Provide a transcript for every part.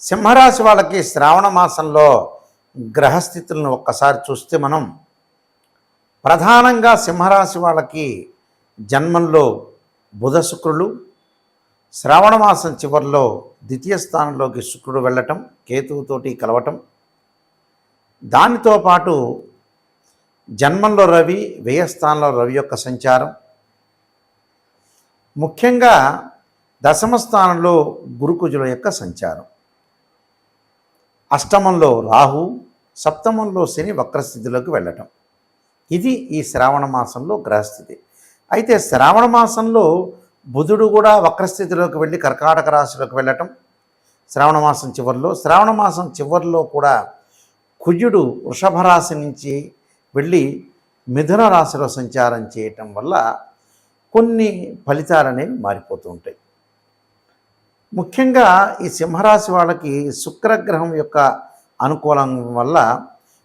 సింహరాశి వాళ్ళకి శ్రావణ మాసంలో గ్రహస్థితులను ఒక్కసారి చూస్తే మనం ప్రధానంగా సింహరాశి వాళ్ళకి జన్మంలో బుధ శుక్రులు శ్రావణ మాసం చివరిలో ద్వితీయ స్థానంలోకి శుక్రుడు వెళ్ళటం కేతువుతోటి కలవటం. దానితో పాటు జన్మంలో రవి వ్యయస్థానంలో రవి యొక్క సంచారం. ముఖ్యంగా దశమ స్థానంలో గురుకుజుల యొక్క సంచారం. అష్టమంలో రాహు సప్తమంలో శని వక్రస్థితిలోకి వెళ్ళటం. ఇది ఈ శ్రావణ మాసంలో గ్రహస్థితి. అయితే శ్రావణ మాసంలో బుధుడు కూడా వక్రస్థితిలోకి వెళ్ళి కర్కాటక రాశిలోకి వెళ్ళటం. శ్రావణ మాసం చివరిలో శ్రావణ మాసం చివరిలో కూడా కుజుడు వృషభ రాశి నుంచి వెళ్ళి మిథున రాశిలో సంచారం చేయటం వల్ల కొన్ని ఫలితాలు అనేవి మారిపోతూ ఉంటాయి. ముఖ్యంగా ఈ సింహరాశి వాళ్ళకి శుక్రగ్రహం యొక్క అనుకూలం వల్ల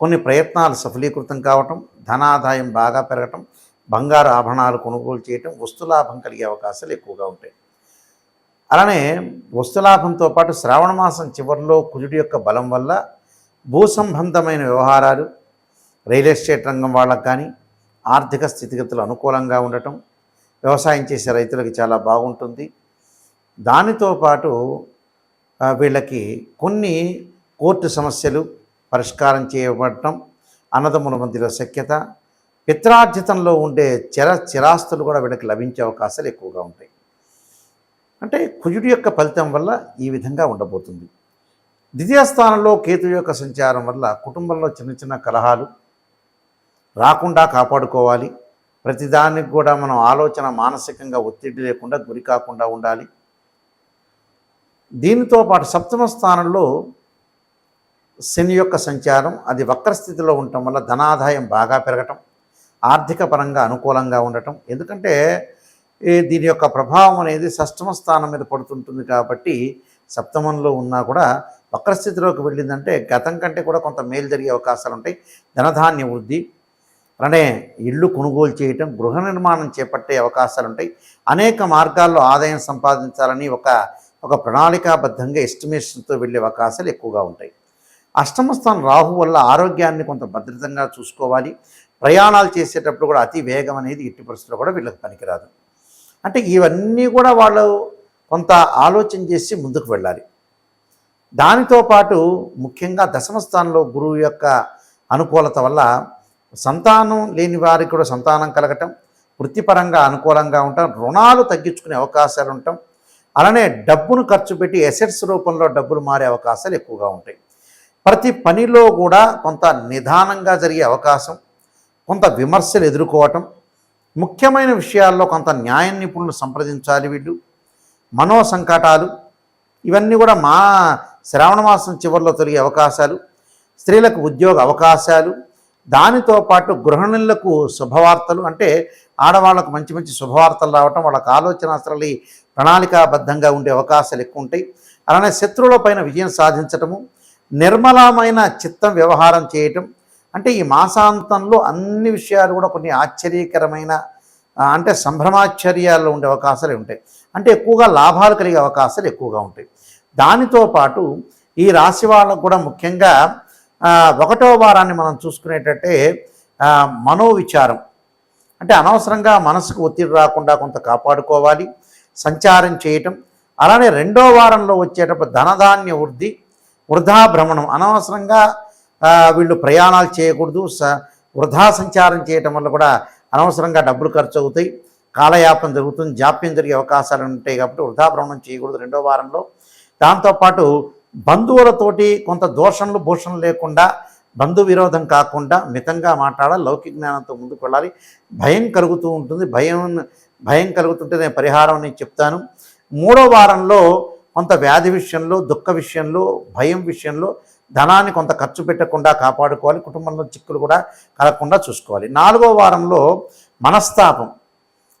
కొన్ని ప్రయత్నాలు సఫలీకృతం కావటం ధనాదాయం బాగా పెరగటం బంగారు ఆభరణాలు కొనుగోలు చేయటం వస్తులాభం కలిగే అవకాశాలు ఎక్కువగా ఉంటాయి. అలానే వస్తులాభంతో పాటు శ్రావణ మాసం చివరిలో కుజుడి యొక్క బలం వల్ల భూ సంబంధమైన వ్యవహారాలు రియల్ ఎస్టేట్ రంగం వాళ్ళకు కానీ ఆర్థిక స్థితిగతులు అనుకూలంగా ఉండటం వ్యవసాయం చేసే రైతులకు చాలా బాగుంటుంది. దానితో పాటు వీళ్ళకి కొన్ని కోర్టు సమస్యలు పరిష్కారం చేయబడటం అన్నదమ్ముల మధ్యలో శక్యత పిత్రార్జితంలో ఉండే చిర చిరాస్తులు కూడా వీళ్ళకి లభించే అవకాశాలు ఎక్కువగా ఉంటాయి. అంటే కుజుడి యొక్క ఫలితం వల్ల ఈ విధంగా ఉండబోతుంది. ద్వితీయ స్థానంలో కేతు యొక్క సంచారం వల్ల కుటుంబంలో చిన్న చిన్న కలహాలు రాకుండా కాపాడుకోవాలి. ప్రతిదానికి కూడా మనం ఆలోచన మానసికంగా ఒత్తిడి లేకుండా గురి కాకుండా ఉండాలి. దీనితో పాటు సప్తమ స్థానంలో శని యొక్క సంచారం అది వక్రస్థితిలో ఉండటం వల్ల ధనాదాయం బాగా పెరగటం ఆర్థిక పరంగా అనుకూలంగా ఉండటం. ఎందుకంటే దీని యొక్క ప్రభావం అనేది షష్టమ స్థానం మీద పడుతుంటుంది కాబట్టి సప్తమంలో ఉన్నా కూడా వక్రస్థితిలోకి వెళ్ళిందంటే గతం కంటే కూడా కొంత మేలు జరిగే అవకాశాలు ఉంటాయి. ధనధాన్య వృద్ధి అలానే ఇల్లు కొనుగోలు చేయటం గృహ నిర్మాణం చేపట్టే అవకాశాలు ఉంటాయి. అనేక మార్గాల్లో ఆదాయం సంపాదించాలని ఒక ఒక ప్రణాళికాబద్ధంగా ఎస్టిమేషన్తో వెళ్ళే అవకాశాలు ఎక్కువగా ఉంటాయి. అష్టమ స్థానం రాహు వల్ల ఆరోగ్యాన్ని కొంత భద్రతంగా చూసుకోవాలి. ప్రయాణాలు చేసేటప్పుడు కూడా అతి వేగం అనేది ఎట్టి పరిస్థితుల్లో కూడా వీళ్ళకి పనికిరాదు. అంటే ఇవన్నీ కూడా వాళ్ళు కొంత ఆలోచన చేసి ముందుకు వెళ్ళాలి. దానితో పాటు ముఖ్యంగా దశమ స్థానంలో గురువు యొక్క అనుకూలత వల్ల సంతానం లేని వారికి కూడా సంతానం కలగటం వృత్తిపరంగా అనుకూలంగా ఉండటం రుణాలు తగ్గించుకునే అవకాశాలు ఉండటం అలానే డబ్బును ఖర్చు పెట్టి ఎసెట్స్ రూపంలో డబ్బులు మారే అవకాశాలు ఎక్కువగా ఉంటాయి. ప్రతి పనిలో కూడా కొంత నిదానంగా జరిగే అవకాశం కొంత విమర్శలు ఎదుర్కోవటం ముఖ్యమైన విషయాల్లో కొంత న్యాయ నిపుణులు సంప్రదించాలి వీళ్ళు మనో సంకటాలు ఇవన్నీ కూడా మా శ్రావణ మాసం చివరిలో తొలిగే అవకాశాలు స్త్రీలకు ఉద్యోగ అవకాశాలు దానితో పాటు గృహిణులకు శుభవార్తలు అంటే ఆడవాళ్ళకు మంచి మంచి శుభవార్తలు రావటం వాళ్ళకి ఆలోచన అసలు ప్రణాళికాబద్ధంగా ఉండే అవకాశాలు ఎక్కువ ఉంటాయి. అలానే శత్రువుల పైన విజయం సాధించటము నిర్మలమైన చిత్తం వ్యవహారం చేయటం అంటే ఈ మాసాంతంలో అన్ని విషయాలు కూడా కొన్ని ఆశ్చర్యకరమైన అంటే సంభ్రమాశ్చర్యాల్లో ఉండే అవకాశాలు ఉంటాయి. అంటే ఎక్కువగా లాభాలు కలిగే అవకాశాలు ఎక్కువగా ఉంటాయి. దానితో పాటు ఈ రాశి వాళ్ళకు కూడా ముఖ్యంగా ఒకటో వారాన్ని మనం చూసుకునేటట్టే మనోవిచారం. అంటే అనవసరంగా మనసుకు ఒత్తిడి రాకుండా కొంత కాపాడుకోవాలి. సంచారం చేయటం అలానే రెండో వారంలో వచ్చేటప్పుడు ధనధాన్య వృద్ధి వృధా భ్రమణం. అనవసరంగా వీళ్ళు ప్రయాణాలు చేయకూడదు. స వృధా సంచారం చేయటం వల్ల కూడా అనవసరంగా డబ్బులు ఖర్చు అవుతాయి కాలయాపం జరుగుతుంది. జాప్యం జరిగే అవకాశాలు ఉంటాయి కాబట్టి వృధా భ్రమణం చేయకూడదు రెండో వారంలో. దాంతోపాటు బంధువులతోటి కొంత దోషణలు భూషణలు లేకుండా బంధు విరోధం కాకుండా మితంగా మాట్లాడాలి. లౌకిక జ్ఞానంతో ముందుకు వెళ్ళాలి. భయం కలుగుతూ ఉంటుంది. భయం భయం కలుగుతుంటే నేను పరిహారం నేను చెప్తాను. మూడో వారంలో కొంత వ్యాధి విషయంలో దుఃఖ విషయంలో భయం విషయంలో ధనాన్ని కొంత ఖర్చు పెట్టకుండా కాపాడుకోవాలి. కుటుంబంలో చిక్కులు కూడా కలగకుండా చూసుకోవాలి. నాలుగో వారంలో మనస్తాపం.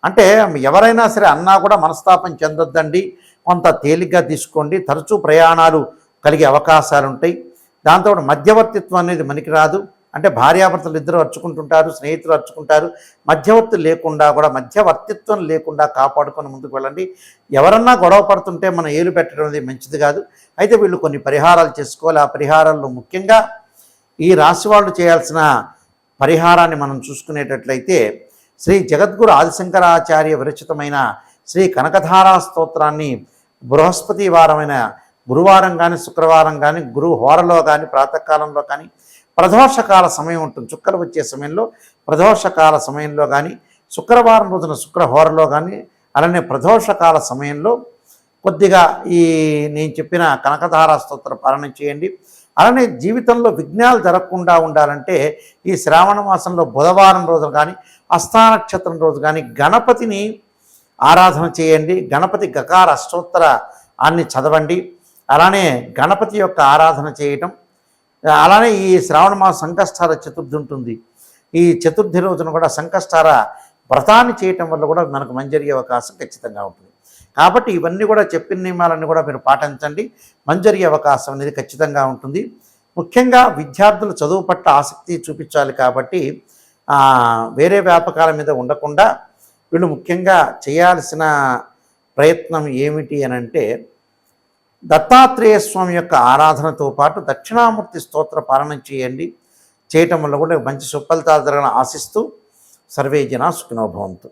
అంటే ఎవరైనా సరే అన్నా కూడా మనస్తాపం చెందొద్దండి. కొంత తేలిగ్గా తీసుకోండి. తరచూ ప్రయాణాలు కలిగే అవకాశాలు ఉంటాయి దాంతో మధ్యవర్తిత్వం అనేది మనకి రాదు. అంటే భార్యాభర్తలు ఇద్దరు అర్చుకుంటుంటారు స్నేహితులు అర్చుకుంటారు మధ్యవర్తి లేకుండా కూడా మధ్యవర్తిత్వం లేకుండా కాపాడుకొని ముందుకు వెళ్ళండి. ఎవరన్నా గొడవ పడుతుంటే మనం ఏలు పెట్టడం అనేది మంచిది కాదు. అయితే వీళ్ళు కొన్ని పరిహారాలు చేసుకోవాలి. ఆ పరిహారాల్లో ముఖ్యంగా ఈ రాశి వాళ్ళు చేయాల్సిన పరిహారాన్ని మనం చూసుకునేటట్లయితే శ్రీ జగద్గురు ఆదిశంకరాచార్య విరచితమైన శ్రీ కనకధారా స్తోత్రాన్ని బృహస్పతి వారమైన గురువారం కానీ శుక్రవారం కానీ గురు హోరలో కానీ ప్రాతకాలంలో కానీ ప్రదోషకాల సమయం ఉంటుంది. చుక్కలు వచ్చే సమయంలో ప్రదోషకాల సమయంలో కానీ శుక్రవారం రోజున శుక్రహోరలో కానీ అలానే ప్రదోషకాల సమయంలో కొద్దిగా ఈ నేను చెప్పిన కనకధారా స్తోత్ర పాలన చేయండి. అలానే జీవితంలో విఘ్నాలు జరగకుండా ఉండాలంటే ఈ శ్రావణ మాసంలో బుధవారం రోజు కానీ అస్థానక్షత్రం రోజు కానీ గణపతిని ఆరాధన చేయండి. గణపతి గకార అష్టోత్తర అన్ని చదవండి. అలానే గణపతి యొక్క ఆరాధన చేయటం అలానే ఈ శ్రావణ మాస సంకష్టార చతుర్థి ఉంటుంది. ఈ చతుర్థి రోజున కూడా సంకష్టార వ్రతాన్ని చేయటం వల్ల కూడా మనకు మంచి జరిగే అవకాశం ఖచ్చితంగా ఉంటుంది. కాబట్టి ఇవన్నీ కూడా చెప్పిన నియమాలన్నీ కూడా మీరు పాటించండి. మంచి జరిగే అవకాశం అనేది ఖచ్చితంగా ఉంటుంది. ముఖ్యంగా విద్యార్థులు చదువు పట్ల ఆసక్తి చూపించాలి కాబట్టి వేరే వ్యాపకాల మీద ఉండకుండా వీళ్ళు ముఖ్యంగా చేయాల్సిన ప్రయత్నం ఏమిటి అని అంటే దత్తాత్రేయ స్వామి యొక్క ఆరాధనతో పాటు దక్షిణామూర్తి స్తోత్ర పాలన చేయండి. చేయటం వల్ల కూడా మంచి సుఫలితాలు జరగడం ఆశిస్తూ సర్వే జనా సుఖినోభవంతు